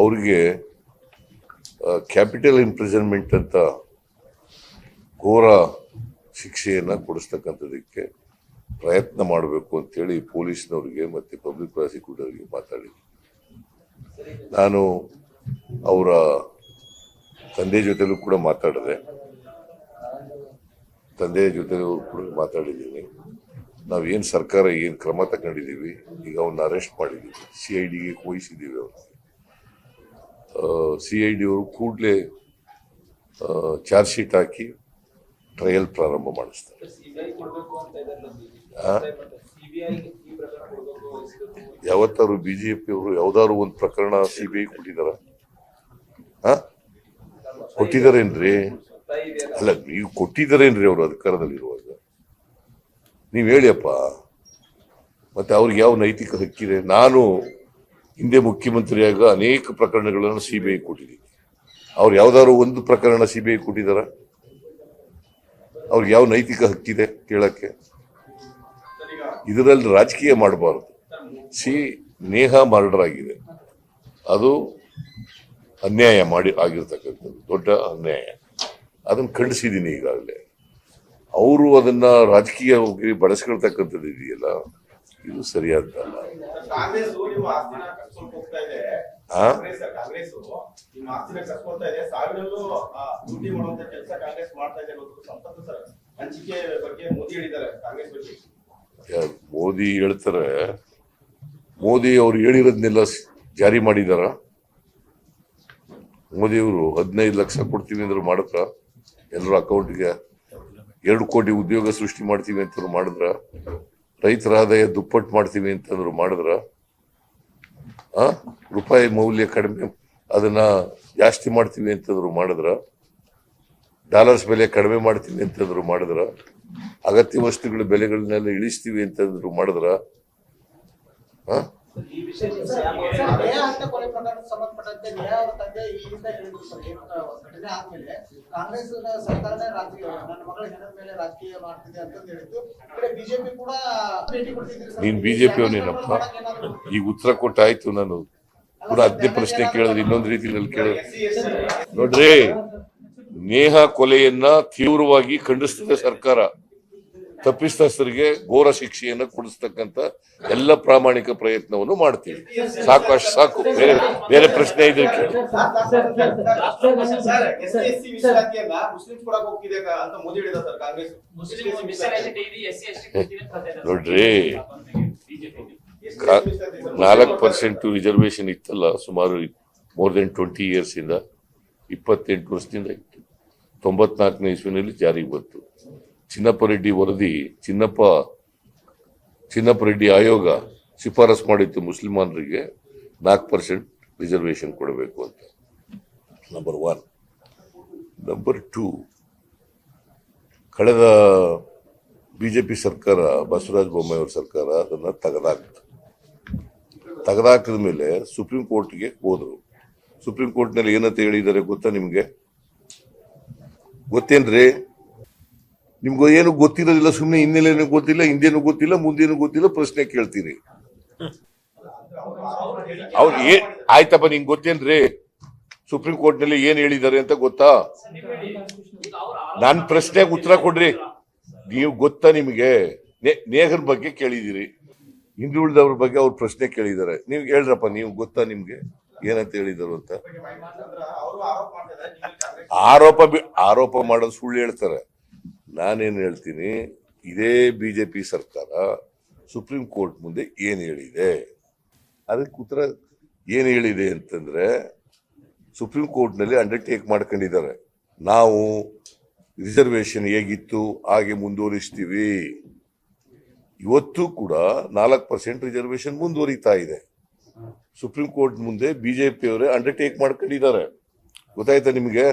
ಅವ್ರಿಗೆ capital imprisonment ಅಂತ ಘೋರ ಶಿಕ್ಷೆಯನ್ನು ಕೊಡಿಸ್ತಕ್ಕಂಥದಕ್ಕೆ ಪ್ರಯತ್ನ ಮಾಡಬೇಕು ಅಂತೇಳಿ ಪೊಲೀಸ್ನವ್ರಿಗೆ ಮತ್ತು ಪಬ್ಲಿಕ್ ಪ್ರಾಸಿಕ್ಯೂಟರ್ಗೆ ಮಾತಾಡಿದ್ದೆ ನಾನು ಅವರ ತಂದೆ ಜೊತೆಲೂ ಕೂಡ ಮಾತಾಡಿದೆ. ತಂದೆ ಜೊತೆಲೂ ಕೂಡ ಮಾತಾಡಿದ್ದೀನಿ. ನಾವೇನು ಸರ್ಕಾರ ಏನು ಕ್ರಮ ತಗೊಂಡಿದ್ದೀವಿ, ಈಗ ಅವನ್ನ ಅರೆಸ್ಟ್ ಮಾಡಿದ್ದೀವಿ. ಸಿ ಐ ಡಿಗೆ ವಹಿಸಿದ್ದೀವಿ ಅವ್ರನ್ನ ಸಿ ಐ ಡಿ ಅವರು ಕೂಡಲೇ ಚಾರ್ಜ್ ಶೀಟ್ ಹಾಕಿ ಟ್ರಯಲ್ ಪ್ರಾರಂಭ ಮಾಡಿಸ್ತಾರೆ. ಯಾವತ್ತಾದ್ರು ಬಿ ಜೆ ಪಿ ಅವರು ಯಾವ್ದಾದ್ರು ಒಂದು ಪ್ರಕರಣ ಸಿ ಬಿ ಐ ಕೊಟ್ಟಿದಾರ? ಕೊಟ್ಟಿದಾರೇನ್ರಿ? ಇದೆಯಲ್ಲ ಅಲ್ಲ ನೀವು ಕೊಟ್ಟಿದ್ದಾರೇನ್ರಿ ಅವರು ಅಧಿಕಾರದಲ್ಲಿರುವಾಗ? ನೀವು ಹೇಳಿಯಪ್ಪ ಮತ್ತೆ ಅವ್ರಿಗೆ ಯಾವ ನೈತಿಕ ಹಕ್ಕಿದೆ? ನಾನು ಹಿಂದೆ ಮುಖ್ಯಮಂತ್ರಿಯಾಗ ಅನೇಕ ಪ್ರಕರಣಗಳನ್ನು ಸಿ ಬಿ ಐ ಕೊಟ್ಟಿದ್ದೀನಿ ಅವ್ರು ಯಾವ್ದಾದ್ರು ಒಂದು ಪ್ರಕರಣ ಸಿ ಬಿ ಐ ಕೊಟ್ಟಿದಾರ? ಅವ್ರಿಗೆ ಯಾವ ನೈತಿಕ ಹಕ್ಕಿದೆ ಕೇಳಕ್ಕೆ? ಇದರಲ್ಲಿ ರಾಜಕೀಯ ಮಾಡಬಾರದು. ಸಿ ನೇಹ ಮರ್ಡರ್ ಆಗಿದೆ ಅದು ಅನ್ಯಾಯ ಮಾಡಿ, ಆಗಿರ್ತಕ್ಕಂಥದ್ದು. ದೊಡ್ಡ ಅನ್ಯಾಯ. ಅದನ್ನು ಖಂಡಿಸಿದ್ದೀನಿ ಈಗಾಗಲೇ. ಅವರು ಅದನ್ನ ರಾಜಕೀಯವಾಗಿ ಬಳಸ್ಕೊಳ್ತಕ್ಕಂಥದ್ದು ಇದೆಯಲ್ಲ? ಇದು ಸರಿಯಾದ್ದಲ್ಲ ಮೋದಿ ಹೇಳ್ತಾರೆ ಮೋದಿ ಅವ್ರು ಹೇಳಿರೋದ್ನೆಲ್ಲ ಜಾರಿ ಮಾಡಿದಾರ. ಮೋದಿ ಅವರು ಹದಿನೈದು ಲಕ್ಷ ಕೊಡ್ತೀವಿ ಅಂದ್ರೆ ಮಾಡಕ ಎಲ್ಲರ ಅಕೌಂಟ್ಗೆ ಎರಡು ಕೋಟಿ ಉದ್ಯೋಗ ಸೃಷ್ಟಿ ಮಾಡ್ತೀವಿ ಅಂತ ಮಾಡಿದ್ರ. ರೈತರ ಆದಾಯ ದುಪ್ಪಟ್ಟು ಮಾಡ್ತೀವಿ ಅಂತಂದ್ರು ಮಾಡಿದ್ರ, ಆ, ರೂಪಾಯಿ ಮೌಲ್ಯ ಕಡಿಮೆ, ಅದನ್ನ ಜಾಸ್ತಿ ಮಾಡ್ತೀವಿ ಅಂತಂದ್ರು ಮಾಡಿದ್ರ, ಡಾಲರ್ಸ್ ಬೆಲೆ ಕಡಿಮೆ ಮಾಡ್ತೀವಿ ಅಂತಂದ್ರು ಮಾಡಿದ್ರ, ಅಗತ್ಯ ವಸ್ತುಗಳ ಬೆಲೆಗಳನ್ನೆಲ್ಲ ಇಳಿಸ್ತೀವಿ ಅಂತಂದ್ರು ಮಾಡಿದ್ರ, ಆ? ಈ ವಿಷಯ ಸರ್, ನೇಹಾ ಹತ್ಯೆ ಕೊಲೆ ಪ್ರಕರಣಕ್ಕೆ ಸಂಬಂಧಪಟ್ಟಂತೆ ನೇಹಾ ಅವರ ತಂದೆ ಈ ಈ ನೀನ್ ಬಿಜೆಪಿ ಅವನೇನಪ್ಪ ಈಗ ಉತ್ತರ ಕೊಟ್ಟಾಯ್ತು ನಾನು. ಕೂಡ ಅದೇ ಪ್ರಶ್ನೆ ಕೇಳಿದ್ರೆ ಇನ್ನೊಂದು ರೀತಿಯಲ್ಲಿ ಕೇಳಿದ್ರೆ ನೋಡ್ರಿ ನೇಹ ಕೊಲೆಯನ್ನ ತೀವ್ರವಾಗಿ ಖಂಡಿಸ್ತದೆ ಸರ್ಕಾರ. ತಪ್ಪಿತಸ್ಥರಿಗೆ ಘೋರ ಶಿಕ್ಷೆಯನ್ನು ಕೊಡಿಸ್ತಕ್ಕಂತ ಎಲ್ಲ ಪ್ರಾಮಾಣಿಕ ಪ್ರಯತ್ನವನ್ನು ಮಾಡ್ತೀವಿ. ಸಾಕು ಅಷ್ಟು ಸಾಕು. ಬೇರೆ ಬೇರೆ ಪ್ರಶ್ನೆ ಇದ್ರೆ ಕೇಳಿ. ನೋಡ್ರಿ ನಾಲ್ಕು ಪರ್ಸೆಂಟ್ ರಿಸರ್ವೇಶನ್ ಇತ್ತಲ್ಲ, ಸುಮಾರು ಮೋರ್ ದೆನ್ ಟ್ವೆಂಟಿ ಇಯರ್ಸ್ ಇಂದ ಇಪ್ಪತ್ತೆಂಟು ವರ್ಷದಿಂದ ಇತ್ತು. ತೊಂಬತ್ನಾಲ್ಕನೇ ಇಸ್ವಿನಲ್ಲಿ ಜಾರಿಗೆ ಬಂತು. ಚಿನ್ನಪ್ಪ ರೆಡ್ಡಿ ವರದಿ, ಚಿನ್ನಪ್ಪ ಚಿನ್ನಪ್ಪ ರೆಡ್ಡಿ ಆಯೋಗ ಶಿಫಾರಸ್ ಮಾಡಿತ್ತು ಮುಸ್ಲಿಮಾನರಿಗೆ ನಾಲ್ಕು ಪರ್ಸೆಂಟ್ ರಿಸರ್ವೇಶನ್ ಕೊಡಬೇಕು ಅಂತ. ನಂಬರ್ ಒನ್ ನಂಬರ್ ಟೂ ಕಳೆದ ಬಿಜೆಪಿ ಸರ್ಕಾರ, ಬಸವರಾಜ ಬೊಮ್ಮಾಯಿ ಅವ್ರ ಸರ್ಕಾರ ಅದನ್ನು ತೆಗೆದಾಕ್ತು. ತೆಗೆದಾಕಿದ ಮೇಲೆ ಸುಪ್ರೀಂ ಕೋರ್ಟ್ಗೆ ಹೋದರು. ಸುಪ್ರೀಂ ಕೋರ್ಟ್ನಲ್ಲಿ ಏನಂತ ಹೇಳಿದ್ದಾರೆ ಗೊತ್ತಾ ನಿಮಗೆ? ಗೊತ್ತೇನ್ರಿ? ನಿಮ್ಗೆ ಏನು ಗೊತ್ತಿರೋದಿಲ್ಲ ಸುಮ್ಮನೆ ಹಿನ್ನೆಲೆನೂ ಗೊತ್ತಿಲ್ಲ, ಹಿಂದೇನು ಗೊತ್ತಿಲ್ಲ, ಮುಂದೇನು ಗೊತ್ತಿಲ್ಲ, ಪ್ರಶ್ನೆ ಕೇಳ್ತೀರಿ. ಅವ್ರು ಏ, ಆಯ್ತಪ್ಪ, ನಿಂಗೆ ಗೊತ್ತೇನ್ರಿ? ಸುಪ್ರೀಂ ಕೋರ್ಟ್ನಲ್ಲಿ ಏನ್ ಹೇಳಿದ್ದಾರೆ ಅಂತ ಗೊತ್ತಾ? ನಾನ್ ಪ್ರಶ್ನೆಗೆ ಉತ್ತರ ಕೊಡ್ರಿ. ನೀವು ಗೊತ್ತಾ ನಿಮಗೆ? ನೇಹರ್ ಬಗ್ಗೆ ಕೇಳಿದಿರಿ ಹಿಂದುಳಿದವ್ರ ಬಗ್ಗೆ ಅವ್ರ ಪ್ರಶ್ನೆ ಕೇಳಿದ್ದಾರೆ. ನೀವು ಹೇಳ್ರಪ್ಪ, ನೀವು ಗೊತ್ತಾ ನಿಮ್ಗೆ? ಏನಂತ ಹೇಳಿದರು ಅಂತ? ಆರೋಪ ಆರೋಪ ಮಾಡೋದು ಸುಳ್ಳು ಹೇಳ್ತಾರೆ. ನಾನೇನ್ ಹೇಳ್ತೀನಿ, ಇದೇ ಬಿ ಜೆ ಪಿ ಸರ್ಕಾರ ಸುಪ್ರೀಂ ಕೋರ್ಟ್ ಮುಂದೆ ಏನು ಹೇಳಿದೆ? ಅದಕ್ಕೆ ಉತ್ತರ ಏನು ಹೇಳಿದೆ ಅಂತಂದ್ರೆ, ಸುಪ್ರೀಂ ಕೋರ್ಟ್ನಲ್ಲಿ ಅಂಡರ್ಟೇಕ್ ಮಾಡ್ಕೊಂಡಿದ್ದಾರೆ. ನಾವು ರಿಸರ್ವೇಶನ್ ಹೇಗಿತ್ತು, ಹಾಗೆ ಮುಂದುವರಿಸ್ತೀವಿ. ಇವತ್ತು ಕೂಡ ನಾಲ್ಕು ಪರ್ಸೆಂಟ್ ರಿಸರ್ವೇಶನ್ ಮುಂದುವರಿತಾ ಇದೆ. ಸುಪ್ರೀಂ ಕೋರ್ಟ್ ಮುಂದೆ ಬಿಜೆಪಿಯವರೇ ಅಂಡರ್ಟೇಕ್ ಮಾಡ್ಕೊಂಡಿದ್ದಾರೆ. ಗೊತ್ತಾಯ್ತಾ ನಿಮಗೆ?